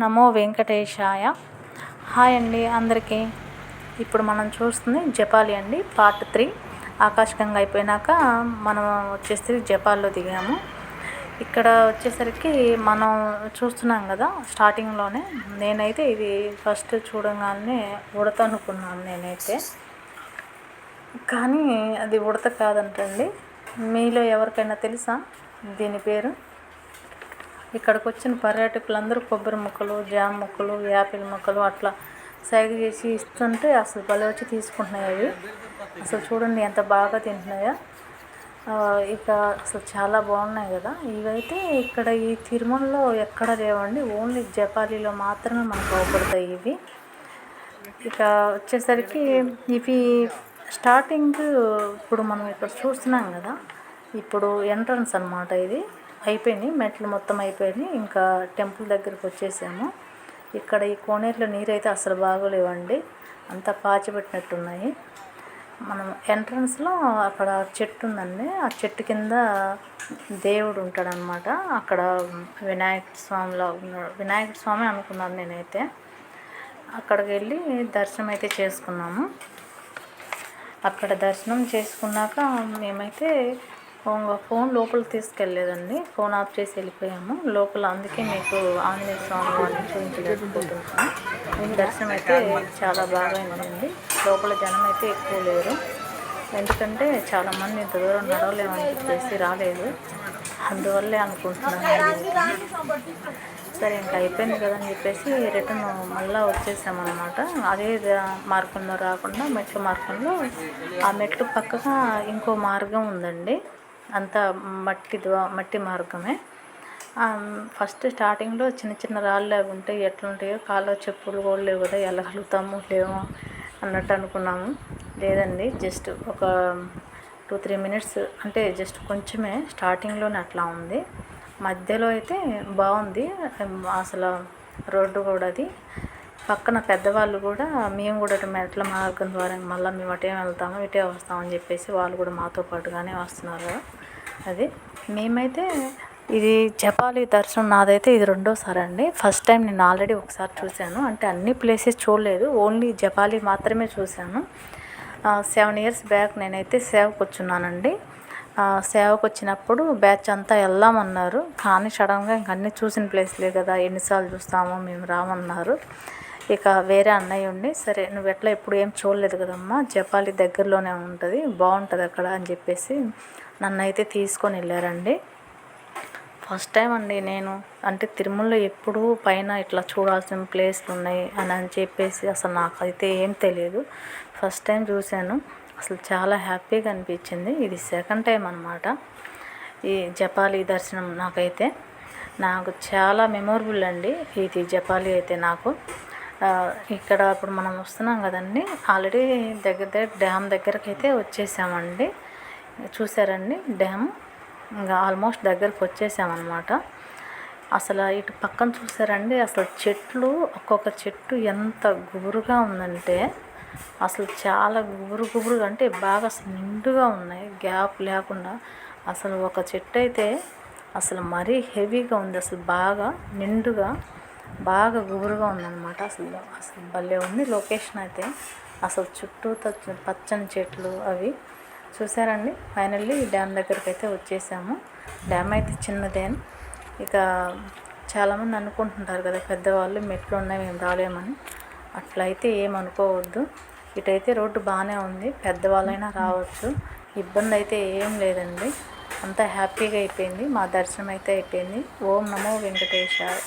నమో వెంకటేశాయ. Hi అండి అందరికీ. ఇప్పుడు మనం చూస్తుంది జపాలి అండి పార్ట్ త్రీ. ఆకాశగంగా అయిపోయినాక మనం వచ్చేసి జపాల్లో దిగాము. ఇక్కడ వచ్చేసరికి మనం చూస్తున్నాం కదా స్టార్టింగ్లోనే. నేనైతే ఇది ఫస్ట్ చూడగానే ఉడత అనుకున్నాను నేనైతే. కానీ అది ఉడత కాదంటండి. మీలో ఎవరికైనా తెలుసా? దీని పేరు? ఇక్కడికి వచ్చిన పర్యాటకులందరూ కొబ్బరి ముక్కలు జామ ముక్కలు యాపిల్ ముక్కలు అట్లా సైగ చేసి ఇస్తుంటే అసలు భలే వచ్చి తీసుకుంటున్నాయి అవి. అసలు చూడండి ఎంత బాగా తింటున్నాయో. ఇక అసలు చాలా బాగున్నాయి కదా. ఇవైతే ఇక్కడ ఈ తిరుమలలో ఎక్కడ లేవండి. ఓన్లీ జపాలీలో మాత్రమే మనకు అవపడతాయి ఇవి. ఇక వచ్చేసరికి ఇవి స్టార్టింగ్ ఇప్పుడు మనం ఇక్కడ చూస్తున్నాం కదా. ఇప్పుడు ఎంట్రన్స్ అనమాట ఇది. అయిపోయినాయి. మెట్లు మొత్తం అయిపోయినాయి. ఇంకా టెంపుల్ దగ్గరికి వచ్చేసాము. ఇక్కడ ఈ కోనేరులో నీరు అయితే అసలు బాగోలేవండి. అంతా పాచిపెట్టినట్టున్నాయి. మనం ఎంట్రన్స్లో అక్కడ చెట్టు ఉందండి. ఆ చెట్టు కింద దేవుడు ఉంటాడనమాట అక్కడ వినాయక స్వామిలో ఉన్నాడు. వినాయక స్వామి అనుకున్నాను నేనైతే. అక్కడికి వెళ్ళి దర్శనం అయితే చేసుకున్నాము. అక్కడ దర్శనం చేసుకున్నాక మేమైతే ఫోన్ లోపల తీసుకెళ్ళలేదండి. ఫోన్ ఆఫ్ చేసి వెళ్ళిపోయాము. లోపల అందుకే మీకు ఆంజనేయ స్వామి వారిని చూపించలేకపోతున్నాను. దర్శనం అయితే చాలా బాగా అయిందండి. లోపల జనం అయితే ఎక్కువ లేరు. ఎందుకంటే చాలామంది ఇంత దూరం నడవలేమని చెప్పేసి రాలేదు. అందువల్లే అనుకుంటున్నాను సరే ఇంకా అయిపోయింది కదా అని చెప్పేసి రిటర్న్ మళ్ళీ వచ్చేసామన్నమాట. అదే మార్గంలో రాకుండా మెట్ల మార్గంలో ఆ మెట్లు పక్కగా ఇంకో మార్గం ఉందండి. అంతా మట్టి మట్టి మార్గమే. ఫస్ట్ స్టార్టింగ్లో చిన్న చిన్న రాళ్ళు అవి ఉంటాయి ఎట్లుంటాయో కాళ్ళ చెప్పులు కూడా లేవు కదా వెళ్ళగలుగుతాము లేవు అన్నట్టు అనుకున్నాము. లేదండి జస్ట్ ఒక టూ త్రీ మినిట్స్ అంటే జస్ట్ కొంచెమే స్టార్టింగ్లోనే అట్లా ఉంది. మధ్యలో అయితే బాగుంది అసలు రోడ్డు కూడా అది. పక్కన పెద్దవాళ్ళు కూడా మేము కూడా మెట్ల మార్గం ద్వారా మళ్ళీ మేము అటే వెళ్తాము ఇటే వస్తామని చెప్పేసి వాళ్ళు కూడా మాతో పాటుగానే వస్తున్నారు. అది మేమైతే ఇది జపాలి దర్శనం నాదైతే ఇది రెండోసారి అండి. ఫస్ట్ టైం నేను ఆల్రెడీ ఒకసారి చూశాను. అంటే అన్ని ప్లేసెస్ చూడలేదు ఓన్లీ జపాలి మాత్రమే చూశాను. సెవెన్ ఇయర్స్ బ్యాక్ నేనైతే సేవకు వచ్చున్నానండి. సేవకు వచ్చినప్పుడు బ్యాచ్ అంతా వెళ్దామన్నారు. కానీ సడన్గా ఇంక అన్నీ చూసిన ప్లేస్లే కదా ఎన్నిసార్లు చూస్తామో మేము రామన్నారు. ఇక వేరే అన్నయ్య ఉండి సరే నువ్వు ఎట్లా ఎప్పుడు ఏం చూడలేదు కదమ్మా జపాలి దగ్గరలోనే ఉంటుంది బాగుంటుంది అక్కడ అని చెప్పేసి నన్ను అయితే తీసుకొని వెళ్ళారండి. ఫస్ట్ టైం అండి నేను అంటే తిరుమలలో ఎప్పుడూ పైన ఇట్లా చూడాల్సిన ప్లేస్లు ఉన్నాయి అని అని చెప్పేసి అసలు నాకైతే ఏం తెలియదు. ఫస్ట్ టైం చూశాను అసలు చాలా హ్యాపీగా అనిపించింది. ఇది సెకండ్ టైం అనమాట ఈ జపాలి దర్శనం నాకైతే. నాకు చాలా మెమొరబుల్ అండి ఇది జపాలి అయితే నాకు. ఇక్కడ ఇప్పుడు మనం వస్తున్నాం కదండి. ఆల్రెడీ దగ్గర దగ్గర డ్యామ్ దగ్గరకు అయితే వచ్చేసామండి. చూసారండి? డ్యామ్ ఇంకా ఆల్మోస్ట్ దగ్గరకు వచ్చేసామన్నమాట. అసలు ఇటు పక్కన చూసారండి? అసలు చెట్లు ఒక్కొక్క చెట్టు ఎంత గుబురుగా ఉందంటే అసలు చాలా గుబురు గుబురుగా అంటే బాగా అసలు నిండుగా ఉన్నాయి. గ్యాప్ లేకుండా అసలు ఒక చెట్టు అయితే అసలు మరీ హెవీగా ఉంది. అసలు బాగా నిండుగా బాగా గుబురుగా ఉందన్నమాట. అసలు అసలు భలే ఉంది లొకేషన్ అయితే. అసలు చుట్టూ పచ్చని చెట్లు అవి. చూసారండి? ఫైనల్లీ డ్యామ్ దగ్గరికి అయితే వచ్చేసాము. డ్యామ్ అయితే చిన్నదే ఇక చాలామంది అనుకుంటుంటారు కదా పెద్దవాళ్ళు మెట్లు ఉన్నాయి మేము రాలేమని. అట్లయితే ఏమనుకోవద్దు ఇటైతే రోడ్డు బాగానే ఉంది. పెద్దవాళ్ళైనా రావచ్చు. ఇబ్బంది అయితే ఏం లేదండి. అంతా హ్యాపీగా అయిపోయింది. మా దర్శనం అయితే అయిపోయింది. ఓం నమో వెంకటేశాయ.